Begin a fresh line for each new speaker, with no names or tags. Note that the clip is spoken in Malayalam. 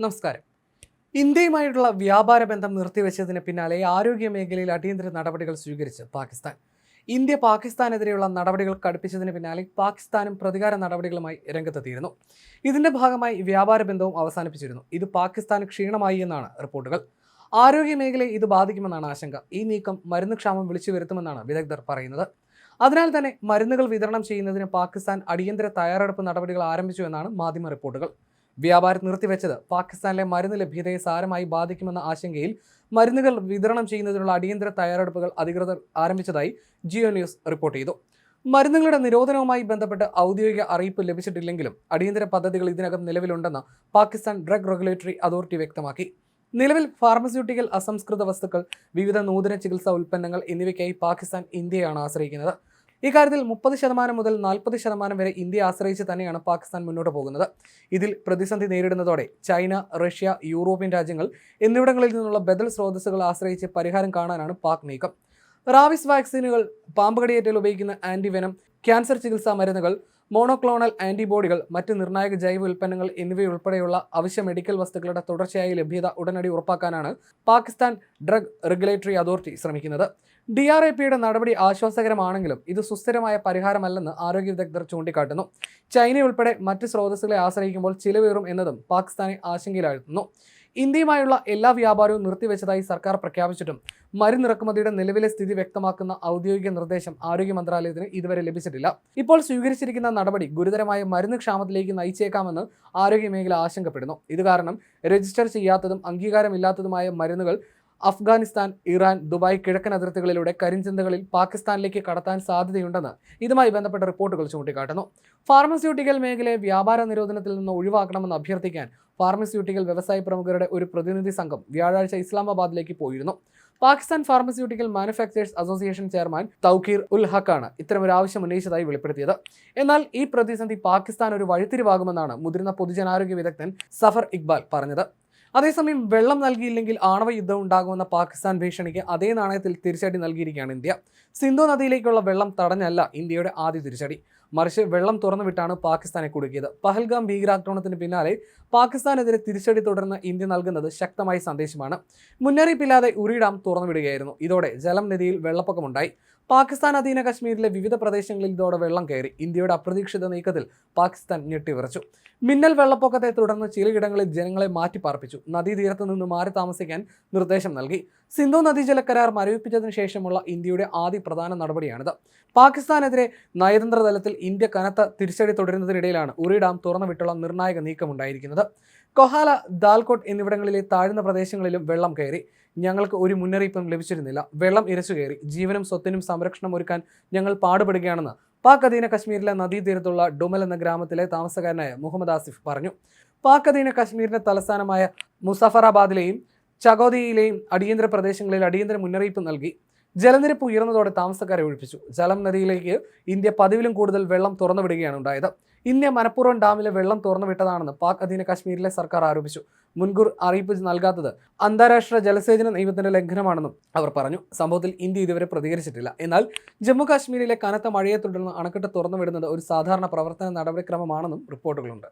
നമസ്കാരം. ഇന്ത്യയുമായിട്ടുള്ള വ്യാപാര ബന്ധം നിർത്തിവെച്ചതിന് പിന്നാലെ ആരോഗ്യ മേഖലയിൽ അടിയന്തര നടപടികൾ സ്വീകരിച്ച് പാകിസ്ഥാൻ. ഇന്ത്യ പാകിസ്ഥാനെതിരെയുള്ള നടപടികൾ കടുപ്പിച്ചതിന് പിന്നാലെ പാകിസ്ഥാനും പ്രതികാര നടപടികളുമായി രംഗത്തെത്തിയിരുന്നു. ഇതിന്റെ ഭാഗമായി വ്യാപാര ബന്ധവും അവസാനിപ്പിച്ചിരുന്നു. ഇത് പാകിസ്ഥാന് ക്ഷീണമായി എന്നാണ് റിപ്പോർട്ടുകൾ. ആരോഗ്യ മേഖലയെ ഇത് ബാധിക്കുമെന്നാണ് ആശങ്ക. ഈ നീക്കം മരുന്ന് ക്ഷാമം വിളിച്ചു വരുത്തുമെന്നാണ് വിദഗ്ധർ പറയുന്നത്. അതിനാൽ തന്നെ മരുന്നുകൾ വിതരണം ചെയ്യുന്നതിന് പാകിസ്ഥാൻ അടിയന്തര തയ്യാറെടുപ്പ് നടപടികൾ ആരംഭിച്ചു എന്നാണ് മാധ്യമ റിപ്പോർട്ടുകൾ. വ്യാപാരം നിർത്തിവെച്ചത് പാകിസ്ഥാനിലെ മരുന്ന് ലഭ്യതയെ സാരമായി ബാധിക്കുമെന്ന ആശങ്കയിൽ മരുന്നുകൾ വിതരണം ചെയ്യുന്നതിനുള്ള അടിയന്തര തയ്യാറെടുപ്പുകൾ അധികൃതർ ആരംഭിച്ചതായി ജിയോ ന്യൂസ് റിപ്പോർട്ട് ചെയ്തു. മരുന്നുകളുടെ നിരോധനവുമായി ബന്ധപ്പെട്ട് ഔദ്യോഗിക അറിയിപ്പ് ലഭിച്ചിട്ടില്ലെങ്കിലും അടിയന്തര പദ്ധതികൾ ഇതിനകം നിലവിലുണ്ടെന്ന് പാകിസ്ഥാൻ ഡ്രഗ് റെഗുലേറ്ററി അതോറിറ്റി വ്യക്തമാക്കി. നിലവിൽ ഫാർമസ്യൂട്ടിക്കൽ അസംസ്കൃത വസ്തുക്കൾ വിവിധ നൂതന ചികിത്സാ ഉൽപ്പന്നങ്ങൾ എന്നിവയ്ക്കായി പാകിസ്ഥാൻ ഇന്ത്യയാണ് ആശ്രയിക്കുന്നത്. ഇക്കാര്യത്തിൽ മുപ്പത് ശതമാനം മുതൽ നാൽപ്പത് ശതമാനം വരെ ഇന്ത്യ ആശ്രയിച്ച് തന്നെയാണ് പാകിസ്ഥാൻ മുന്നോട്ട് പോകുന്നത്. ഇതിൽ പ്രതിസന്ധി നേരിടുന്നതോടെ ചൈന റഷ്യ യൂറോപ്യൻ രാജ്യങ്ങൾ എന്നിവിടങ്ങളിൽ നിന്നുള്ള ബദൽ സ്രോതസ്സുകൾ ആശ്രയിച്ച് പരിഹാരം കാണാനാണ് പാക് നീക്കം. റാവിസ് വാക്സിനുകൾ പാമ്പ് കടിയേറ്റൽ ഉപയോഗിക്കുന്ന ആന്റിവെനം ക്യാൻസർ ചികിത്സാ മരുന്നുകൾ മോണോക്ലോണൽ ആന്റിബോഡികൾ മറ്റ് നിർണായക ജൈവ ഉൽപ്പന്നങ്ങൾ എന്നിവയുൾപ്പെടെയുള്ള അവശ്യ മെഡിക്കൽ വസ്തുക്കളുടെ തുടർച്ചയായ ലഭ്യത ഉടനടി ഉറപ്പാക്കാനാണ് പാകിസ്ഥാൻ ഡ്രഗ് റെഗുലേറ്ററി അതോറിറ്റി ശ്രമിക്കുന്നത്. ഡി ആർ എ പിയുടെ നടപടി ആശ്വാസകരമാണെങ്കിലും ഇത് സുസ്ഥിരമായ പരിഹാരമല്ലെന്ന് ആരോഗ്യ വിദഗ്ധർ ചൂണ്ടിക്കാട്ടുന്നു. ചൈനയുൾപ്പെടെ മറ്റ് സ്രോതസ്സുകളെ ആശ്രയിക്കുമ്പോൾ ചിലവേറും എന്നതും പാകിസ്ഥാനെ ആശങ്കയിലാഴ്ത്തുന്നു. ഇന്ത്യയുമായുള്ള എല്ലാ വ്യാപാരവും നിർത്തിവെച്ചതായി സർക്കാർ പ്രഖ്യാപിച്ചിട്ടും മരുന്നിറക്കുമതിയുടെ നിലവിലെ സ്ഥിതി വ്യക്തമാക്കുന്ന ഔദ്യോഗിക നിർദ്ദേശം ആരോഗ്യ മന്ത്രാലയത്തിന് ഇതുവരെ ലഭിച്ചിട്ടില്ല. ഇപ്പോൾ സ്വീകരിച്ചിരിക്കുന്ന നടപടി ഗുരുതരമായ മരുന്ന് ക്ഷാമത്തിലേക്ക് നയിച്ചേക്കാമെന്ന് ആരോഗ്യ മേഖല ആശങ്കപ്പെടുന്നു. ഇത് കാരണം രജിസ്റ്റർ ചെയ്യാത്തതും അംഗീകാരമില്ലാത്തതുമായ മരുന്നുകൾ അഫ്ഗാനിസ്ഥാൻ ഇറാൻ ദുബായ് കിഴക്കൻ അതിർത്തികളിലൂടെ കരിഞ്ചന്തകളിൽ പാകിസ്ഥാനിലേക്ക് കടത്താൻ സാധ്യതയുണ്ടെന്ന് ഇതുമായി ബന്ധപ്പെട്ട റിപ്പോർട്ടുകൾ ചൂണ്ടിക്കാട്ടുന്നു. ഫാർമസ്യൂട്ടിക്കൽ മേഖലയെ വ്യാപാര നിരോധനത്തിൽ നിന്ന് ഒഴിവാക്കണമെന്ന് അഭ്യർത്ഥിക്കാൻ ഫാർമസ്യൂട്ടിക്കൽ വ്യവസായ പ്രമുഖരുടെ ഒരു പ്രതിനിധി സംഘം വ്യാഴാഴ്ച ഇസ്ലാമാബാദിലേക്ക് പോയിരുന്നു. Pakistan pharmaceutical manufacturers association chairman Tauqeer ul ഹക്കാണ് ഇത്തരമൊരു ആവശ്യം ഉന്നയിച്ചതായി വെളിപ്പെടുത്തിയത്. എന്നാൽ ഈ പ്രതിസന്ധി പാകിസ്ഥാൻ ഒരു വഴിത്തിരിവാകുമെന്നാണ് മുതിർന്ന പൊതുജനാരോഗ്യ വിദഗ്ധൻ സഫർ ഇക്ബാൽ പറഞ്ഞത്. അതേസമയം വെള്ളം നൽകിയില്ലെങ്കിൽ ആണവ യുദ്ധം ഉണ്ടാകുമെന്ന പാകിസ്ഥാൻ ഭീഷണിക്ക് അതേ നാണയത്തിൽ തിരിച്ചടി നൽകിയിരിക്കുകയാണ് ഇന്ത്യ. സിന്ധു നദിയിലേക്കുള്ള വെള്ളം തടഞ്ഞല്ല ഇന്ത്യയുടെ ആദ്യ തിരിച്ചടി. മറിച്ച് വെള്ളം തുറന്നുവിട്ടാണ് പാകിസ്ഥാനെ കുടുക്കിയത്. പഹൽഗാം ഭീകരാക്രമണത്തിന് പിന്നാലെ പാകിസ്ഥാനെതിരെ തിരിച്ചടി തുടർന്ന് ഇന്ത്യ നൽകുന്നത് ശക്തമായ സന്ദേശമാണ്. മുന്നറിയിപ്പില്ലാതെ ഉറിഡാം തുറന്നുവിടുകയായിരുന്നു. ഇതോടെ ജലം നദിയിൽ വെള്ളപ്പൊക്കമുണ്ടായി. പാകിസ്ഥാൻ അധീന കശ്മീരിലെ വിവിധ പ്രദേശങ്ങളിൽ ഇതോടെ വെള്ളം കയറി. ഇന്ത്യയുടെ അപ്രതീക്ഷിത നീക്കത്തിൽ പാകിസ്ഥാൻ ഞെട്ടിവിറച്ചു മിന്നൽ വെള്ളപ്പൊക്കത്തെ തുടർന്ന് ചിലയിടങ്ങളിൽ ജനങ്ങളെ മാറ്റിപ്പാർപ്പിച്ചു. നദീതീരത്ത് നിന്ന് മാറി താമസിക്കാൻ നിർദ്ദേശം നൽകി. സിന്ധു നദീജല കരാർ മരവിപ്പിച്ചതിന് ശേഷമുള്ള ഇന്ത്യയുടെ ആദ്യ പ്രധാന നടപടിയാണിത്. പാകിസ്ഥാനെതിരെ നയതന്ത്ര തലത്തിൽ ഇന്ത്യ കനത്ത തിരിച്ചടി തുടരുന്നതിനിടയിലാണ് ഉറി ഡാം തുറന്നുവിട്ടുള്ള നിർണായക നീക്കമുണ്ടായിരിക്കുന്നത്. കൊഹാല ദാൽകോട്ട് എന്നിവിടങ്ങളിലെ താഴ്ന്ന പ്രദേശങ്ങളിലും വെള്ളം കയറി. ഞങ്ങൾക്ക് ഒരു മുന്നറിയിപ്പും ലഭിച്ചിരുന്നില്ല. വെള്ളം ഇരച്ചു കയറി. ജീവനും സ്വത്തിനും സംരക്ഷണം ഒരുക്കാൻ ഞങ്ങൾ പാടുപെടുകയാണെന്ന് പാക് അധീന കശ്മീരിലെ നദീതീരത്തുള്ള ഡുമൽ എന്ന ഗ്രാമത്തിലെ താമസക്കാരനായ മുഹമ്മദ് ആസിഫ് പറഞ്ഞു. പാക് അധീന കശ്മീരിന്റെ തലസ്ഥാനമായ മുസഫറാബാദിലെയും ചകോദിയിലെയും അടിയന്തര പ്രദേശങ്ങളിൽ അടിയന്തര മുന്നറിയിപ്പ് നൽകി. ജലനിരപ്പ് ഉയർന്നതോടെ താമസക്കാരെ ഒഴിപ്പിച്ചു. ജലം നദിയിലേക്ക് ഇന്ത്യ പതിവിലും കൂടുതൽ വെള്ളം തുറന്നുവിടുകയാണ് ഉണ്ടായത്. ഇന്ത്യ മനഃപൂർവം ഡാമിലെ വെള്ളം തുറന്നു വിട്ടതാണെന്ന് പാക് അധീന കാശ്മീരിലെ സർക്കാർ ആരോപിച്ചു. മുൻകൂർ അറിയിപ്പ് നൽകാത്തത് അന്താരാഷ്ട്ര ജലസേചന നിയമത്തിന്റെ ലംഘനമാണെന്നും അവർ പറഞ്ഞു. സംഭവത്തിൽ ഇന്ത്യ ഇതുവരെ പ്രതികരിച്ചിട്ടില്ല. എന്നാൽ ജമ്മു കാശ്മീരിലെ കനത്ത മഴയെ തുടർന്ന് അണക്കെട്ട് തുറന്നുവിടുന്നത് ഒരു സാധാരണ പ്രവർത്തന നടപടിക്രമമാണെന്നും റിപ്പോർട്ടുകളുണ്ട്.